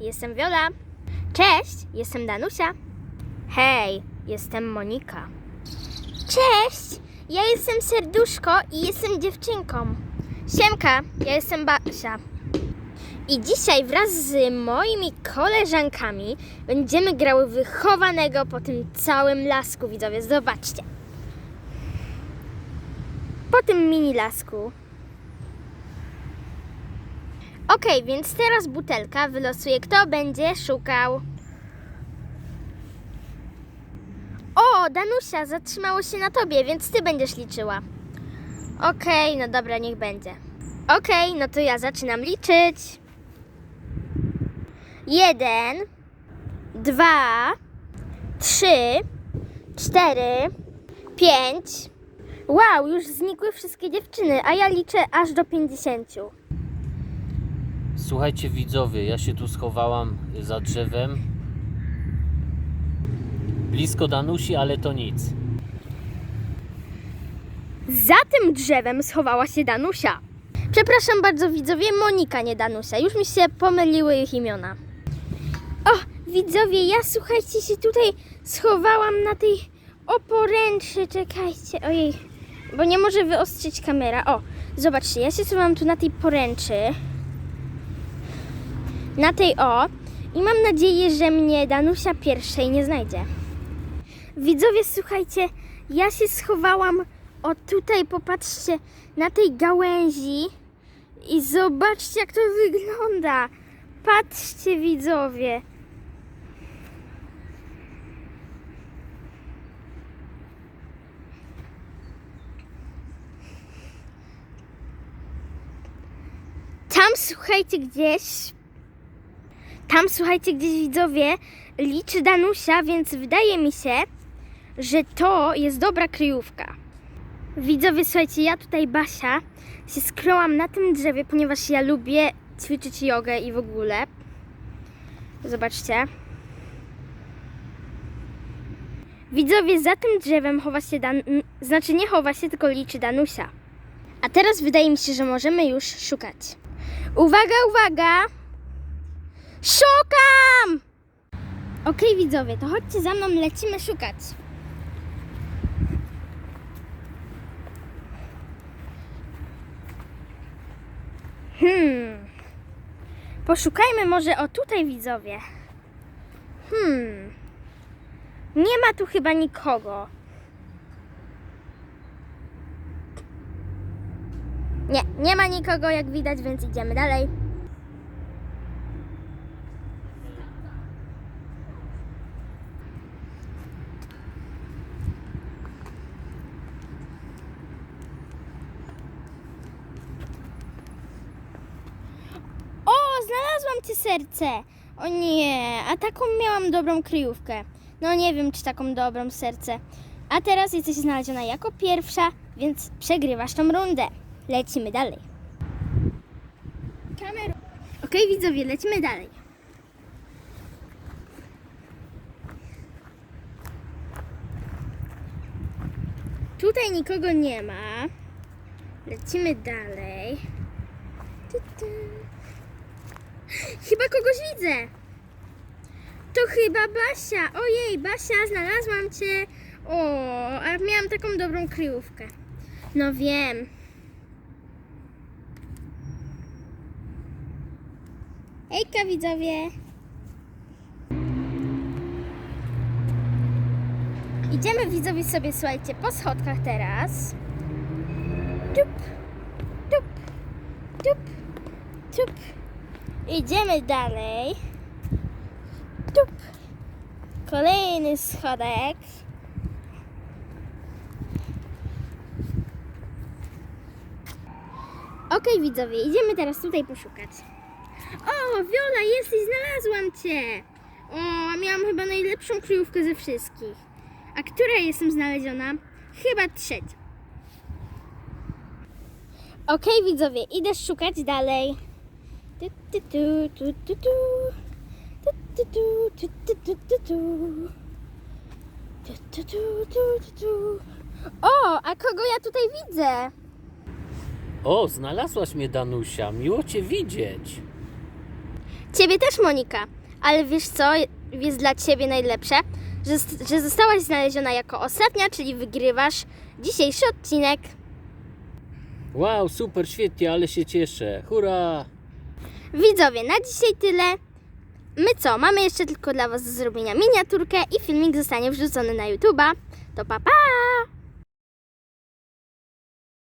Jestem Wiola. Cześć, jestem Danusia. Hej, jestem Monika. Cześć, ja jestem Serduszko i jestem dziewczynką. Siemka, ja jestem Basia. I dzisiaj wraz z moimi koleżankami będziemy grały wychowanego po tym całym lasku, widzowie. Zobaczcie. Po tym mini lasku. Okej, więc teraz butelka wylosuje, kto będzie szukał. O, Danusia, zatrzymało się na tobie, więc ty będziesz liczyła. Okej, no dobra, niech będzie. Okej, no to ja zaczynam liczyć. Jeden, dwa, trzy, cztery, pięć. Wow, już znikły wszystkie dziewczyny, a ja liczę aż do pięćdziesięciu. Słuchajcie widzowie, ja się tu schowałam za drzewem. Blisko Danusi, ale to nic. Za tym drzewem schowała się Danusia. Przepraszam bardzo widzowie, Monika, nie Danusia. Już mi się pomyliły ich imiona. O, widzowie, ja słuchajcie się tutaj schowałam na tej oporęczy. Czekajcie, ojej, bo nie może wyostrzyć kamera. O, zobaczcie, ja się schowałam tu na tej poręczy. Na tej o. I mam nadzieję, że mnie Danusia pierwszej nie znajdzie. Widzowie, słuchajcie, ja się schowałam o tutaj, popatrzcie, na tej gałęzi i zobaczcie, jak to wygląda. Patrzcie, widzowie. Tam, słuchajcie, gdzieś tam, słuchajcie, gdzieś widzowie liczy Danusia, więc wydaje mi się, że to jest dobra kryjówka. Widzowie, słuchajcie, ja tutaj Basia się skryłam na tym drzewie, ponieważ ja lubię ćwiczyć jogę i w ogóle. Zobaczcie. Widzowie, za tym drzewem chowa się Dan... Znaczy nie chowa się, tylko liczy Danusia. A teraz wydaje mi się, że możemy już szukać. Uwaga, uwaga! Szukam! Okej, widzowie, to chodźcie za mną, lecimy szukać. Hmm. Poszukajmy może o tutaj, widzowie. Hmm. Nie ma tu chyba nikogo. Nie, nie ma nikogo, jak widać, więc idziemy dalej. O, znalazłam ci serce. O nie, a taką miałam dobrą kryjówkę. No nie wiem, czy taką dobrą serce. A teraz jesteś znaleziona jako pierwsza, więc przegrywasz tą rundę. Lecimy dalej. Kamerą. Okej, widzowie, lecimy dalej. Tutaj nikogo nie ma. Lecimy dalej. Chyba kogoś widzę. To chyba Basia. Ojej, Basia, znalazłam cię. O, a miałam taką dobrą kryjówkę. No wiem. Hejka widzowie. Idziemy widzowie sobie, słuchajcie, po schodkach teraz. Tup, tup, tup, tup. Idziemy dalej. Tup. Kolejny schodek. Okej, widzowie, idziemy teraz tutaj poszukać. O, Wiola, jesteś, znalazłam cię! O, miałam chyba najlepszą kryjówkę ze wszystkich. A która jestem znaleziona? Chyba trzecia. Okej, widzowie, idę szukać dalej. O, a kogo ja tutaj widzę? O, znalazłaś mnie Danusia, miło Cię widzieć. Ciebie też, Monika. Ale wiesz co jest dla ciebie najlepsze? Że, że zostałaś znaleziona jako ostatnia, czyli wygrywasz dzisiejszy odcinek. Wow, super, świetnie, ale się cieszę. Hurra! Widzowie, na dzisiaj tyle. My co? Mamy jeszcze tylko dla Was do zrobienia miniaturkę i filmik zostanie wrzucony na YouTube'a. To pa pa!